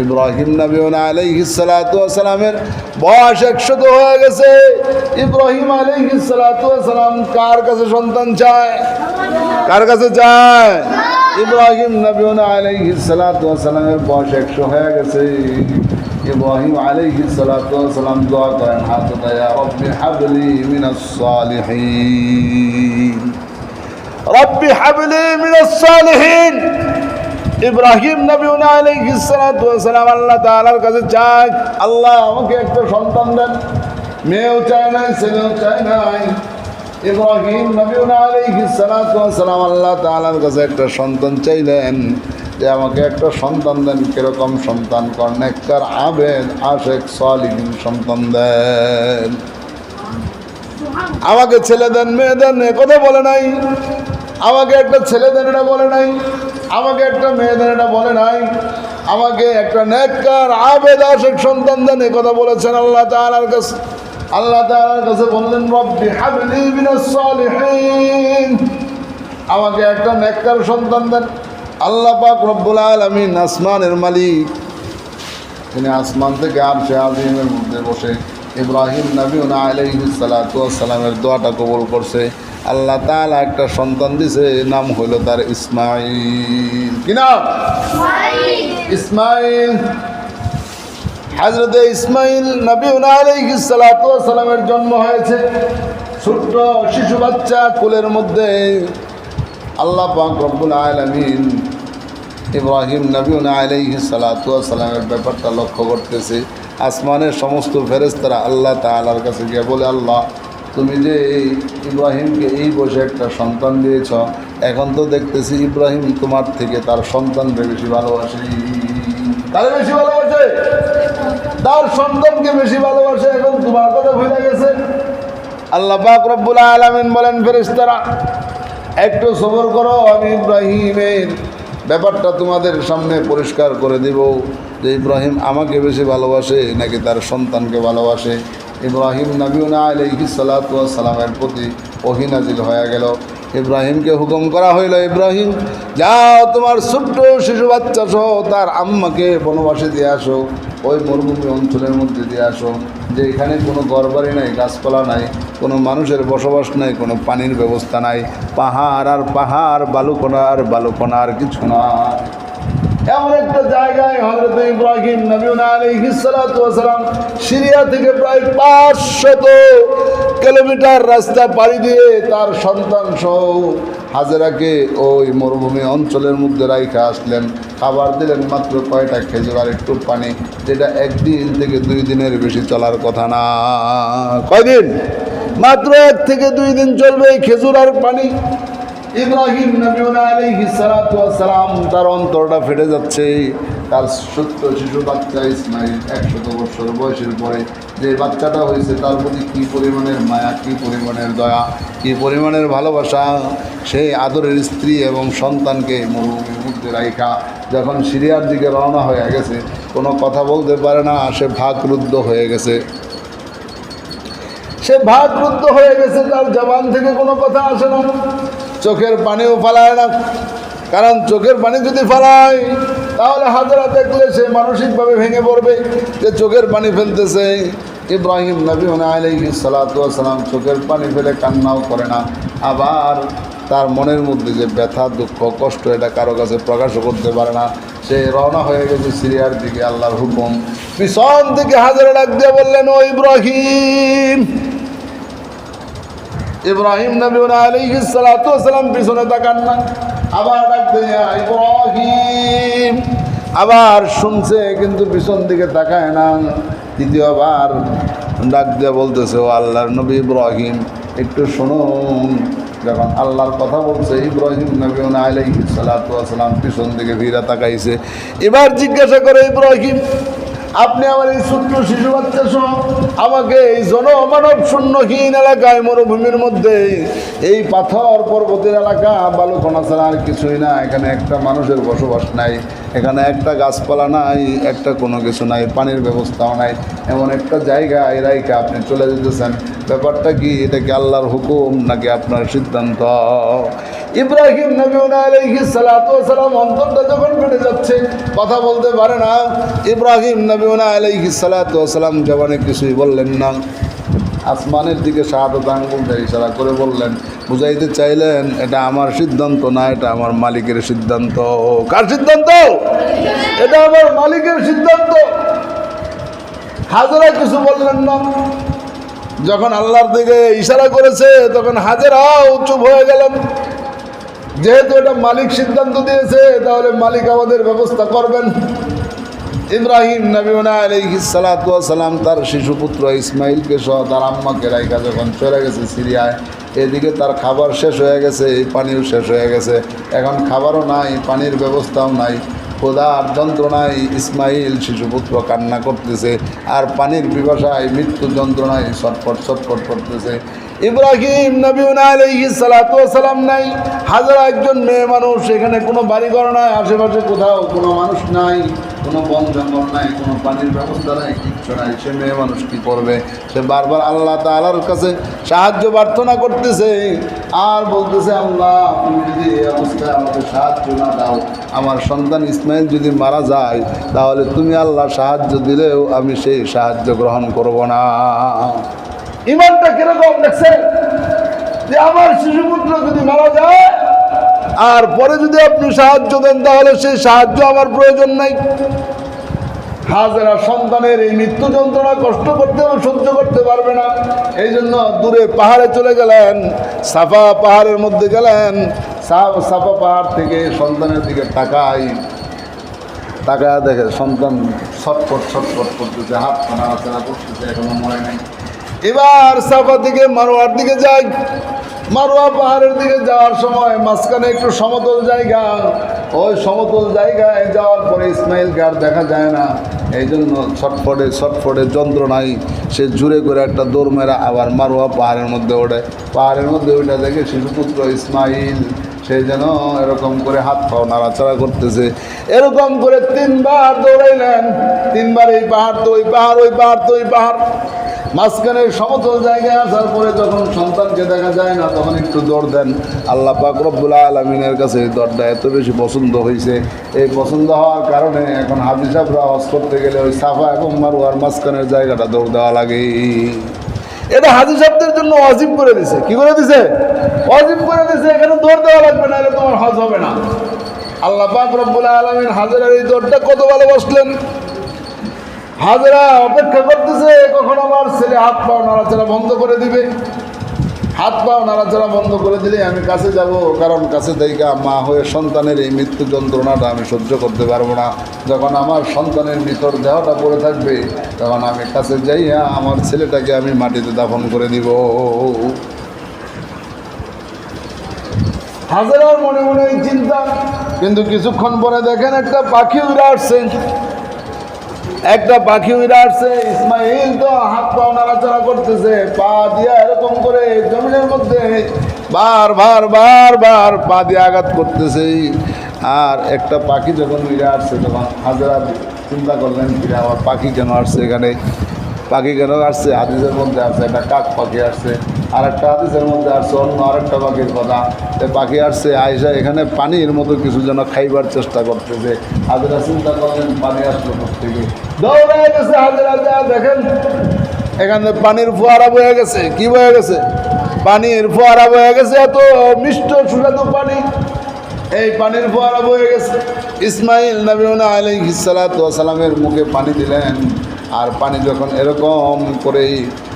ইব্রাহিম নবীন আলাইহিসালামের বয়স একশত হয়ে গেছে। ইব্রাহিম আলাইহিসালাম কার কাছে সন্তান চায়? কার কাছে চায়? ইব্রাহিম নবীন আলাইহিসালামের বয়স একশো হয়ে গেছে। ইব্রাহিম আলাইহিসালাম দোয়া করেন, হাত দয়া রব্বি হাবলি মিনাস সালিহিন। রব্বি হাবলি মিনাস সালিহিন। ইব্রাহিম নবী আল্লাহ কাছে চায়, আল্লাহ আমাকে একটা সন্তান দেন। মেয়েও চায় নাই, ছেলেও চায় নাই। নবী আল্লাহ কাছে একটা সন্তান যে আমাকে একটা সন্তান দেন, কীরকম সন্তান আবেদ সন্তান দেন। আমাকে ছেলে দেন, মেয়ে দেন, এ কথা বলে নাই। আমাকে একটা ছেলে দেন, এটা বলে নাই। আমাকে একটা মেয়ে দেন এটা বলে নাই, আমাকে একটা নেককার, আবেদ সন্তান দেন কথা বলেছেন আল্লাহ তাআলার কাছে। আল্লাহ তাআলার কাছে বললেন, রব্বি আমাকে একটা নেককার সন্তান দেন। আল্লাহ পাক রব্বুল আলামিন আসমানের মালিক। তিনি আসমান থেকে আর সে আজিমের মধ্যে বসে ইব্রাহিম নবীনা আলাইসালামের দোয়াটা কবল করছে। আল্লাহ তাআলা একটা সন্তান দিছে নাম হইল তার ইসমাইল কি নাম? ইসমাইল হাজরতে ইসমাইল নবীনা আলাইসালামের জন্ম হয়েছে। ছোট্ট শিশু বাচ্চা কোলের মধ্যে। আল্লাহ পাক রব্বুল আলামিন ইব্রাহিম নবীন আলাইহি সালামের ব্যাপারটা লক্ষ্য করতেছে। আসমানের সমস্ত ফেরেস্তারা আল্লাহ তাআলার কাছে গিয়ে বলে, আল্লাহ, তুমি যে এই ইব্রাহিমকে এই বসে একটা সন্তান দিয়েছ, এখন তো দেখতেছি ইব্রাহিম তোমার থেকে তার সন্তানকে বেশি ভালোবাসে। তারে বেশি ভালোবাসে? তার সন্তানকে বেশি ভালোবাসে, এখন তোমার কথা ভুলে গেছে। আল্লাহ পাক রব্বুল আলামিন বলেন, ফেরেশতারা, একটু সবর করো, আমি ইব্রাহিমের ব্যাপারটা তোমাদের সামনে পরিষ্কার করে দেব। যে ইব্রাহিম আমাকে বেশি ভালোবাসে নাকি তার সন্তানকে ভালোবাসে? ইব্রাহিম নবীনা আলহি সালামের প্রতি অহিনাজিল হয়ে গেল। ইব্রাহিমকে হুকুম করা হইল, ইব্রাহিম, যাও তোমার ছোট্ট শিশু বাচ্চা সহ তার আম্মাকে বনবাসে দিয়ে আসো, ওই মরুভূমি অঞ্চলের মধ্যে দিয়ে আসো, যে এখানে কোনো ঘরবাড়ি নাই, গাছপালা নাই, কোনো মানুষের বসবাস নাই, কোনো পানির ব্যবস্থা নাই, পাহাড় আর পাহাড় বালুকোনা আর আর কিছু না। এমন একটা জায়গায় হজরত ইব্রাহিম নবীন আলাইহিসসালাম সিরিয়া থেকে প্রায় পাঁচশত কিলোমিটার রাস্তা পাড়ি দিয়ে তার সন্তান সহ হাজেরাকে ওই মরুভূমি অঞ্চলের মধ্যে রাইখা আসলেন। খাবার দিলেন মাত্র কয়টা খেজুর আর একটু পানি, যেটা একদিন থেকে দুই দিনের বেশি চলার কথা না। কয়দিন? মাত্র এক থেকে দুই দিন চলবে এই খেজুর আর পানি। ইব্রাহিম সালাম তার অন্তরটা ফেটে যাচ্ছে। তার সত্য শিশু বাচ্চা ইসমাইল একশত বছর বয়সের পরে যে বাচ্চাটা হয়েছে, তার প্রতি কী পরিমাণের মায়া, কী পরিমাণের দয়া, কী পরিমাণের ভালোবাসা? সেই আদরের স্ত্রী এবং সন্তানকে মরুভূমির মধ্যে রাইখা যখন সিরিয়ার দিকে রওনা হয়ে গেছে, কোনো কথা বলতে পারে না, সে ভাগরুদ্ধ হয়ে গেছে। সে ভাগরুদ্ধ হয়ে গেছে, তার জবান থেকে কোনো কথা আসে না। চোখের পানিও ফালায় না। কারণ চোখের পানি যদি ফালায়, তাহলে হাজারা দেখলে সে মানসিকভাবে ভেঙে পড়বে যে চোখের পানি ফেলতেছে। ইব্রাহিম নবী আলাইহি সালাম চোখের পানি ফেলে কান্নাও করে না। আবার তার মনের মধ্যে যে ব্যথা, দুঃখ, কষ্ট এটা কারও কাছে প্রকাশও করতে পারে না। সে রওনা হয়ে গেছে সিরিয়ার দিকে, আল্লাহর হুকুম। পিছন থেকে হাজারা ডাক দিয়ে বললেন, ও ইব্রাহিম! ইব্রাহিম নবী আলাইহিস সালাতু ওয়াসালাম পিছনে তাকান না। আবার ডাকতে ইব্রাহিম। আবার শুনছে, কিন্তু পিছন দিকে তাকায় না। দ্বিতীয়বার ডাক দিয়ে বলতেছে, ও আল্লাহর নবী ইব্রাহিম, একটু শুনুন। যখন আল্লাহর কথা বলছে, ইব্রাহিম নবী আলাইহিস সালাতু ওয়াসালাম পিছন দিকে ফিরা তাকাইছে। এবার জিজ্ঞাসা করে, ইব্রাহিম আপনি আমার এই ছোট্ট শিশু বাচ্চা সহ আমাকে এই জনমানব শূন্যহীন এলাকায় মরুভূমির মধ্যে এই পাথর পর্বতের এলাকা বালুকণা ছাড়া আর কিছুই না। এখানে একটা মানুষের বসবাস নাই। এখানে একটা গাছপালা নাই, একটা কোনো কিছু নাই, পানির ব্যবস্থাও নাই, এমন একটা জায়গা এরাইকে আপনি চলে যেতেছেন। ব্যাপারটা কি? এটা কি আল্লাহর হুকুম নাকি আপনার সিদ্ধান্ত? ইব্রাহিম নবী আলাইহিস সালাতু ওয়াসালাম অন্তরটা যখন ফেটে যাচ্ছে, কথা বলতে পারে না। ইব্রাহিম নবী আলাইহিস সালাতু ওয়াসালাম জবানে কিছুই বললেন না। আসমানের দিকে শাহাদত আঙ্গুল দিয়ে ইশারা করে বললেন, বুঝাইতে চাইলেন, এটা আমার সিদ্ধান্ত না, এটা আমার মালিকের সিদ্ধান্ত। কার সিদ্ধান্ত? এটা আমার মালিকের সিদ্ধান্ত। হাজারা কিছু বললেন না। যখন আল্লাহর দিকে ইশারা করেছে, তখন হাজারাও চুপ হয়ে গেলেন। যেহেতু এটা মালিক সিদ্ধান্ত দিয়েছে, তাহলে মালিক আমাদের ব্যবস্থা করবেন। ইব্রাহিম নবীনা সালাম, তার শিশুপুত্র ইসমাইলকে সহ তার আম্মাকে রাইকা যখন চলে গেছে সিরিয়ায়, এদিকে তার খাবার শেষ হয়ে গেছে, এই পানিও শেষ হয়ে গেছে। এখন খাবারও নাই, পানির ব্যবস্থাও নাই খোদার যন্ত্রণায় ইসমাইল শিশুপুত্র কান্না করতেছে, আর পানির পিপাসায় মৃত্যু যন্ত্রণায় ছটফট ছটফট করতেছে। ইব্রাহিম নবীনা আলাইহি সালাতু সালাম নাই। হাজার একজন মেয়ে মানুষ এখানে, কোনো বাড়িঘর নাই, আশেপাশে কোথাও কোনো মানুষ নাই, কোনো বন জঙ্গল নাই, কোনো পানির ব্যবস্থা নাই, কিচ্ছু নাই। সে মেয়ে মানুষ কী করবে? সে বারবার আল্লাহ তালার কাছে সাহায্য প্রার্থনা করতেছে আর বলতেছে, আল্লাহ, তুমি যদি এই অবস্থায় আমাকে সাহায্য না দাও, আমার সন্তান ইসমাইল যদি মারা যায়, তাহলে তুমি আল্লাহ সাহায্য দিলেও আমি সেই সাহায্য গ্রহণ করব না। ইমানটা কীরকম দেখছেন যে আমার শিশুপুত্র যদি মারা যায়, আর পরে যদি আপনি সাহায্য দেন, তাহলে সেই সাহায্য আমার প্রয়োজন নাই। হাজারা সন্তানের এই মৃত্যু যন্ত্রণা কষ্ট করতে সহ্য করতে পারবে না। এই জন্য দূরে পাহাড়ে চলে গেলেন, সাফা পাহাড়ের মধ্যে গেলেন সাফা পাহাড় থেকে সন্তানের দিকে তাকাই। তাকায় দেখে সন্তান ছটফট ছটফট করতেছে হাত পা নাড়াচাড়া করতেছে, এখনও মরে নাই। এবার সাফা থেকে মারোয়ার দিকে যাই। মারোয়া পাহাড়ের দিকে যাওয়ার সময় মাঝখানে একটু সমতল জায়গা। ওই সমতল জায়গায় যাওয়ার পরে ইসমাইলকে আর দেখা যায় না। এই জন্য ছটফটে ছটফটে যন্ত্রণায় সে জুড়ে করে একটা দৌড় মেরা আবার মারোয়া পাহাড়ের মধ্যে ওঠে পাহাড়ের মধ্যে ওইটা দেখে শিশুপুত্র ইসমাইল, সে যেন এরকম করে হাত পাও নাড়াচাড়া করতেছে। এরকম করে তিনবার দৌড়াইলেন। তিনবার এই পাহাড় তো ওই পাহাড় ওই পাহাড় তো ওই পাহাড়। মাঝখানে সমতল জায়গায় আসার পরে যখন সন্তানকে দেখা যায় না, তখন একটু দৌড় দেন। আল্লাহ পাক আলমিনের কাছে দরটা এত বেশি পছন্দ হয়েছে এই পছন্দ হওয়ার কারণে এখন হাজি সাহেবরা হজ করতে গেলে ওই সাফা এবং মারুয়ার মাঝখানের জায়গাটা দৌড় দেওয়া লাগে। এটা হাজি সাহেবদের জন্য অজিব করে দিছে। কি করে দিছে? অজিব করে দিছে, এখানে দৌড় দেওয়া লাগবে না তোমার হজ হবে না। আল্লাহ পাক রব্বুল আলমিন হাজারের এই দৌড়টা কত ভালোবাসলেন। হাজারা অপেক্ষা করতেছে, কখন আমার ছেলে হাত পাও নাড়াচাড়া বন্ধ করে দিবে? হাত পাও নাড়াচাড়া বন্ধ করে দিলে আমি কাছে যাব, কারণ কাছে দেখা মা হয়ে সন্তানের এই মৃত্যু যন্ত্রণাটা আমি সহ্য করতে পারব না। যখন আমার সন্তানের মৃতর দেহটা পড়ে থাকবে, তখন আমি কাছে যাইয়া আমার ছেলেটাকে আমি মাটিতে দাফন করে দিব। হাজারার মনে মনে এই চিন্তা, কিন্তু কিছুক্ষণ পরে দেখেন একটা পাখি উড়ে আসছে। একটা পাখি উড়ে আসছে, ইসমাইল তো হাত পা নাড়াচাড়া করতেছে, পা দিয়া এরকম করে জমিনের মধ্যে বার বার বার বার পা দিয়ে আঘাত করতেছে। আর একটা পাখি যখন উড়ে আসছে, তখন হাজারা চিন্তা করলেন, ফিরে আমার পাখি কেন আসছে এখানে? পাখি কেন আসছে হাদিসের মধ্যে আসছে একটা কাক পাখি আসছে আর একটা হাদিসের মধ্যে আসছে, অন্য আরেকটা পাখির কথা। পাখি আসছে আয়সা এখানে পানির মতো কিছু যেন খাইবার চেষ্টা করতেছে। হাজিরা চিন্তা করলেন, পানি আসলো থেকে দৌড়ে গেছে হাজিরা দেখেন, এখানে পানির ফোয়ারা বয়ে গেছে। কি বয়ে গেছে? পানির ফোয়ারা বয়ে গেছে, এত মিষ্ট, সুস্বাদু পানি। এই পানির ফোয়ারা বয়ে গেছে। ইসমাইল নবীনা সালাতু সালামের মুখে পানি দিলেন। আর পানি যখন এরকম করেই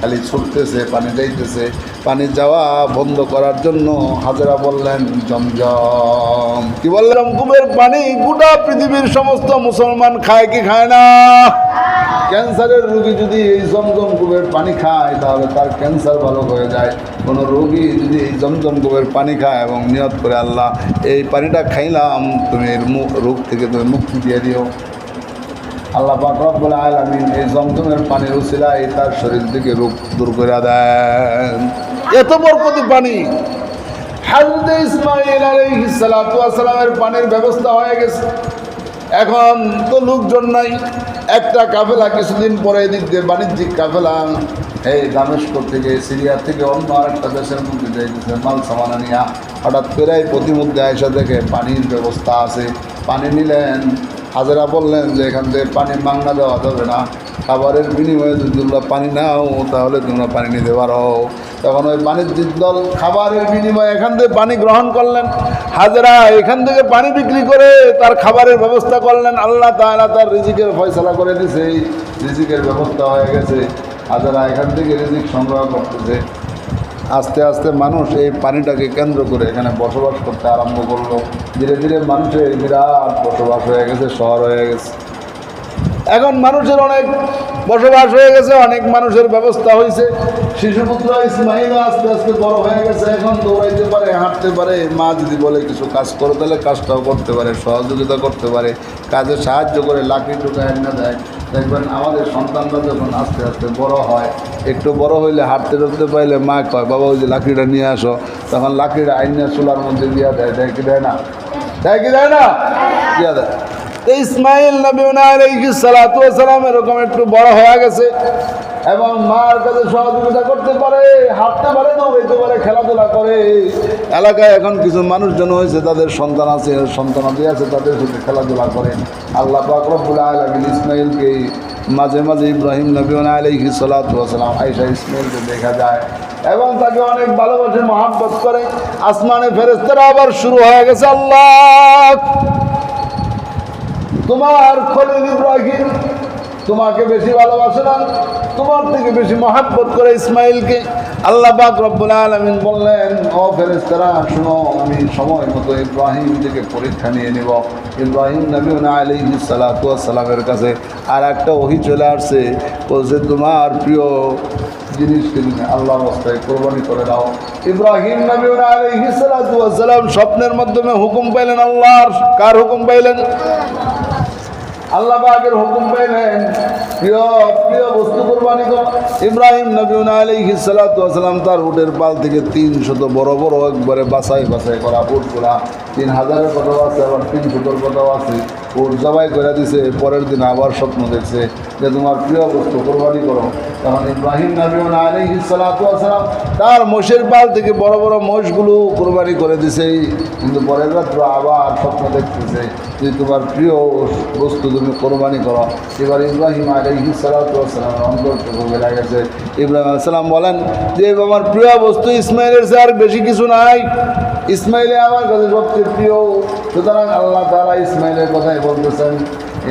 খালি ছুটতেছে, পানি যাইতেছে, পানি যাওয়া বন্ধ করার জন্য হাজারা বললেন, জমজম। কি বললেন কুমের পানি গোটা পৃথিবীর সমস্ত মুসলমান খায় কি খায় না? ক্যান্সারের রোগী যদি এই জমজম কুবের পানি খায়, তাহলে তার ক্যান্সার ভালো হয়ে যায়। কোনো রোগী যদি এই জমজম কুবের পানি খায় এবং নিয়ত করে, আল্লাহ, এই পানিটা খাইলাম, তুমি রোগ থেকে তুমি মুক্তি দিয়ে দিও। আল্লাহ পাক রব্বুল আলামিন এই জমজমের পানির উসিলায় তার শরীর থেকে রোগ দূর করে দেন। এত বরকতি পানি। হাজরত ইসমাইল আলাইহিস সালাতু ওয়াস সালামের পানির ব্যবস্থা হয়ে গেছে। এখন তো লোকজন নাই। একটা কাফেলা কিছুদিন পরে এদিক দিয়ে বাণিজ্যিক কাফেলা এই দামেস্ক থেকে সিরিয়া থেকে অন্য আরেকটা দেশের মধ্যে যাইতেছে মাল সামানা নিয়া। হঠাৎ করে প্রতিমধ্যে আয়সা দেখে পানির ব্যবস্থা আছে। পানি নিলেন। হাজারা বললেন যে এখান থেকে পানি মাংনা দেওয়া যাবে না। খাবারের বিনিময়ে যদি তোমরা পানি নাও, তাহলে তোমরা পানি নিতে পারো। তখন ওই বাণিজ্যিক দল খাবারের বিনিময়ে এখান থেকে পানি গ্রহণ করলেন। হাজারা এখান থেকে পানি বিক্রি করে তার খাবারের ব্যবস্থা করলেন। আল্লাহ তাআলা তার রিজিকের ফয়সলা করে দিছে। রিজিকের ব্যবস্থা হয়ে গেছে। হাজারা এখান থেকে রিজিক সংগ্রহ করতেছে। আস্তে আস্তে মানুষ এই পানিটাকে কেন্দ্র করে এখানে বসবাস করতে আরম্ভ করল। ধীরে ধীরে মানুষের বিরাট বসবাস হয়ে গেছে, শহর হয়ে গেছে। এখন মানুষের অনেক বসবাস হয়ে গেছে, অনেক মানুষের ব্যবস্থা হয়েছে। শিশুপুত্র ইসমাইল আস্তে আস্তে বড় হয়ে গেছে, এখন দৌড়াইতে পারে, হাঁটতে পারে। মা যদি বলে কিছু কাজ করে, তাহলে কাজটাও করতে পারে, সহযোগিতা করতে পারে, কাজে সাহায্য করে, লাকড়ি টুকায় না দেয়। দেখবেন আমাদের সন্তানরা যখন আস্তে আস্তে বড় হয়, একটু বড় হইলে হাঁটতে চলতে পাইলে মা কয়, বাবা, ওই যে লাকড়িটা নিয়ে আসো। তখন লাকড়িটা আইনে চুলার মধ্যে দিয়া দেয় দেয় কি, দেয় না? দেয় কি, দেয় না? দিয়া দেয়। তো ইসমাইল নবী সালাম এরকম একটু বড় হয়ে গেছে। এবং মার কাছে সহযোগিতা করতে পারে, হাঁটতে পারে দৌড়াইতে পারে, খেলাধুলা করে। এলাকায় এখন কিছু মানুষজন হয়েছে, তাদের সন্তান আছে সন্তানাদি আছে তাদের সাথে খেলাধুলা করে। আল্লাহ পাক রব্বুল ইসমাইলকে মাঝে মাঝে ইব্রাহিম নবী আলাইহি সালাতু ওয়াস সালাম আয়েশা ইসমাইলকে দেখা যায় এবং তাকে অনেক ভালোবাসে, মহাব্বত করে। আসমানে ফেরেশতারা আবার শুরু হয়ে গেছে, আল্লাহ! তোমার খলিল ইব্রাহিম তোমাকে বেশি ভালোবাসে না। তোমার থেকে বেশি মহাব্বত করে ইসমাইলকে আল্লাহ রব্বুল আলামিন বললেন, ও ফেরেশতারা, শুনো, আমি সময় মতো ইব্রাহিম থেকে পরীক্ষা নিয়ে নিব। ইব্রাহিম নবী আলাইহিস সালাতু ওয়াস সালামের কাছে আর একটা ওহি চলে আসছে, বলছে, তোমার প্রিয় জিনিসকে তুমি আল্লাহ রাস্তায় কোরবানি করে দাও। ইব্রাহিম নবী আলাইহিস সালাতু ওয়াস সালাম স্বপ্নের মাধ্যমে হুকুম পাইলেন আল্লাহর। কার হুকুম পাইলেন? আল্লাহ পাকের হুকুম পাইলেন প্রিয় প্রিয় বস্তু কোরবানি কর ইব্রাহিম নবী আলাইহিস সালাতু ওয়াস সালাম তার উটের পাল থেকে তিনশত বড় বড় একবারে বাছাই বাছাই করা উটগুলা, তিন হাজারের কথাও আছে, আবার তিনশোর কথাও আছে। উট জবাই করে দিছে, পরের দিন আবার স্বপ্ন দেখছে যে তোমার প্রিয় বস্তু কোরবানি করো। তখন ইব্রাহিম নবী আলাইহিস সালাতু ওয়াস সালাম তার মোষের পাল থেকে বড় বড় মোষগুলো কোরবানি করে দিছে। কিন্তু পরের রাত্র আবার স্বপ্ন দেখতেছে যে তোমার প্রিয় বস্তু তুমি কোরবানি করো। এবার ইব্রাহিম আলাইহি সালামের অন্তর থেকে গেছে। ইব্রাহিম সালাম বলেন যে আমার প্রিয় বস্তু ইসমাইলের চেয়ে আর বেশি কিছু নাই। ইসমাইলে আমার কাছে সবচেয়ে প্রিয়। সুতরাং আল্লাহ তালা ইসমাইলের কথাই বলতেছেন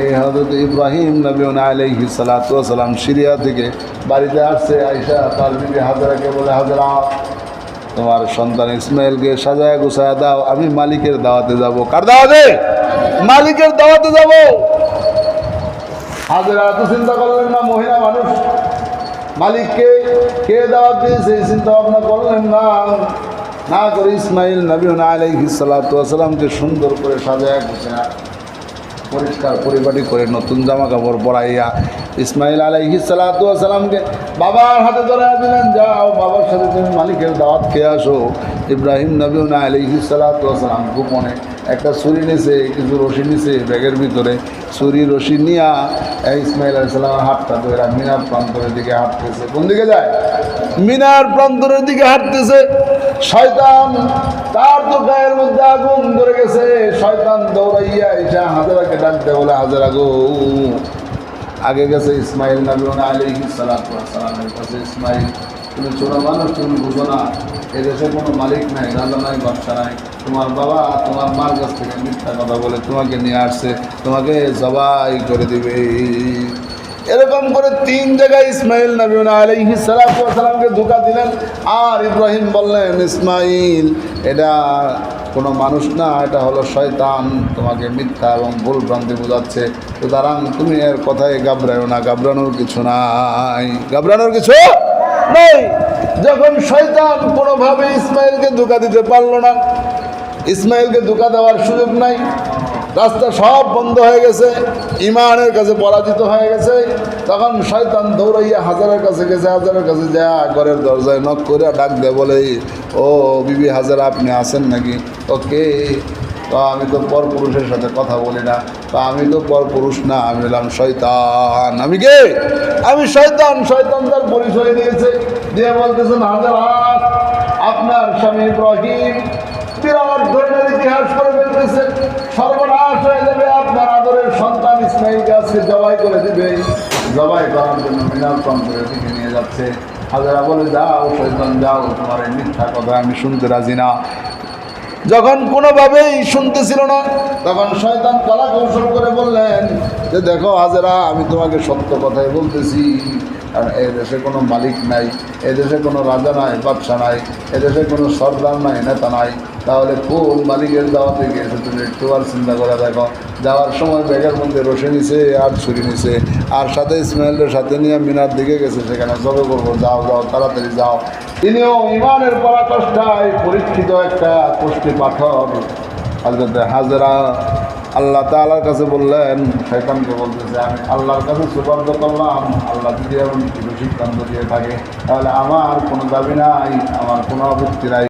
এই হজরত ইব্রাহিম নবী আলাইহি সালাম সিরিয়া থেকে বাড়িতে আসছে। আইসা তার বিবি হাজারাকে বলে, হাজারা তোমার সন্তান ইসমাইলকে সাজায় গুছায় দাও, আমি মালিকের দাওয়াতে যাব। কার দাওয়াতে? মালিকের দাওয়াতে যাব। হাজারা, এত চিন্তা করলেন না, মহিলা মানুষ। মালিককে কে দাওয়াত দিয়েছে চিন্তা ভাবনা করলেন না। না করে ইসমাইল নবী আলাইহি সালাতামকে সুন্দর করে সাজায় গুছায়। পরিষ্কার পরিপাটি করে নতুন জামা কাপড় পরাইয়া ইসমাইল আলাইহি সালাতামকে বাবার হাতে ধরে দিলেন, যাও বাবার সাথে তুমি মালিকের দাওয়াত খেয়ে আসো। ইব্রাহিম নবী আলাইহি সালাতাম গোপনে একটা ছুরি নিছে, কিছু রশি নিছে ব্যাগের ভিতরে। ছুরি, রশি নিয়া এই ইসমাইল আলাইসালাম হাতটা ধরে মিনার প্রান্তরের দিকে হাঁটতেছে। কোন দিকে যায়? মিনার প্রান্তরের দিকে হাঁটতেছে। শয়তান তার তো গায়ের মধ্যে আগুন ধরে গেছে। শয়তান দৌড়াইয়া এটা হাজারাকে ডাক দেয়, বলে, হাজারা গো। আগে গেছে ইসমাইল নবী আলাইহি সালামের কাছে। ইসমাইল তুমি ছোট মানুষ, তুমি বুঝো না, এদেশে কোনো মালিক নাই, রাজা নাই বাচ্চা নাই। তোমার বাবা তোমার মার কাছ থেকে মিথ্যা কথা বলে তোমাকে নিয়ে আসছে, তোমাকে জবাই করে দিবে। এরকম করে তিন জায়গায় ইসমাইল নবী আলাইহি সালামকে ধোকা দিলেন, আর ইব্রাহিম বললেন, ইসমাইল, এটা কোনো মানুষ না, এটা হলো শয়তান, তোমাকে মিথ্যা এবং ভুল ভ্রান্তি বোঝাচ্ছে। সুতরাং তুমি এর কথায় ঘাবড়াও না, ঘাবড়ানোর কিছু নাই, ঘাবড়ানোর কিছু নেই। যখন শয়তান কোনোভাবে ইসমাইলকে ধোকা দিতে পারল না, ইসমাইলকে ধোকা দেওয়ার সুযোগ নাই, রাস্তা সব বন্ধ হয়ে গেছে, ইমানের কাছে পরাজিত হয়ে গেছে, তখন শয়তান দৌড়াইয়া হাজারের কাছে গেছে, হাজারের কাছে যা ঘরের দরজায় নক করে ডাক দেয় বলে, ও বিবি হাজার, আপনি আছেন নাকি? ওকে। তো আমি তো পর পুরুষের সাথে কথা বলি না তো আমি তো পর পুরুষ না, আমি হলাম শয়তান। আমি কে? আমি শয়তান শয়তান তার পরিচয় দিয়েছে। দিয়ে বলতেছেন হাজার আপনার স্বামী ইব্রাহিম বিরাট ধরনের ইতিহাস করে ফেলতেছে। সর্বনাশ হয়ে যাবে, আপনার আদরের সন্তান ইসমাইলকে আজকে জবাই করে দিবে। জবাই করার জন্য মিনাল প্রান্তরের দিকে নিয়ে যাচ্ছে। হাজারা বলে, যাও শৈতান যাও, তোমার মিথ্যা কথা আমি শুনতে রাজি না। যখন কোনোভাবেই শুনতেছিল না, তখন শয়তান কলা কৌশল করে বললেন যে, দেখো হাজারা, আমি তোমাকে সত্য কথাই বলতেছি। আর এ দেশে কোনো মালিক নাই এ দেশে কোনো রাজা নাই, বাদশা নাই এ দেশে কোনো সর্দার নাই, নেতা নাই। তাহলে কোন মালিকের দাওয়াতে গিয়েছে তুমি একটু আর চিন্তা করে দেখো। যাওয়ার সময় ব্যাগের মধ্যে রসে নিছে, আর ছুরি নিছে, আর সাথে ইসমাইলের সাথে নিয়ে মিনার দিকে গেছে সেখানে। জবে করব যাও যাও, তাড়াতাড়ি যাও। তিনিও ইমানের পরাকষ্ঠায় পরীক্ষিত একটা পুষ্টি পাথর হজরতে হাজরা আল্লাহ তালার কাছে বললেন শৈতানকে বলতেছে, আমি আল্লাহর কাছে সুপার্দ করলাম, আল্লাহ যদি এমন কিছু সিদ্ধান্ত দিয়ে থাকে, তাহলে আমার কোনো দাবি নাই, আমার কোনো আপত্তি নাই।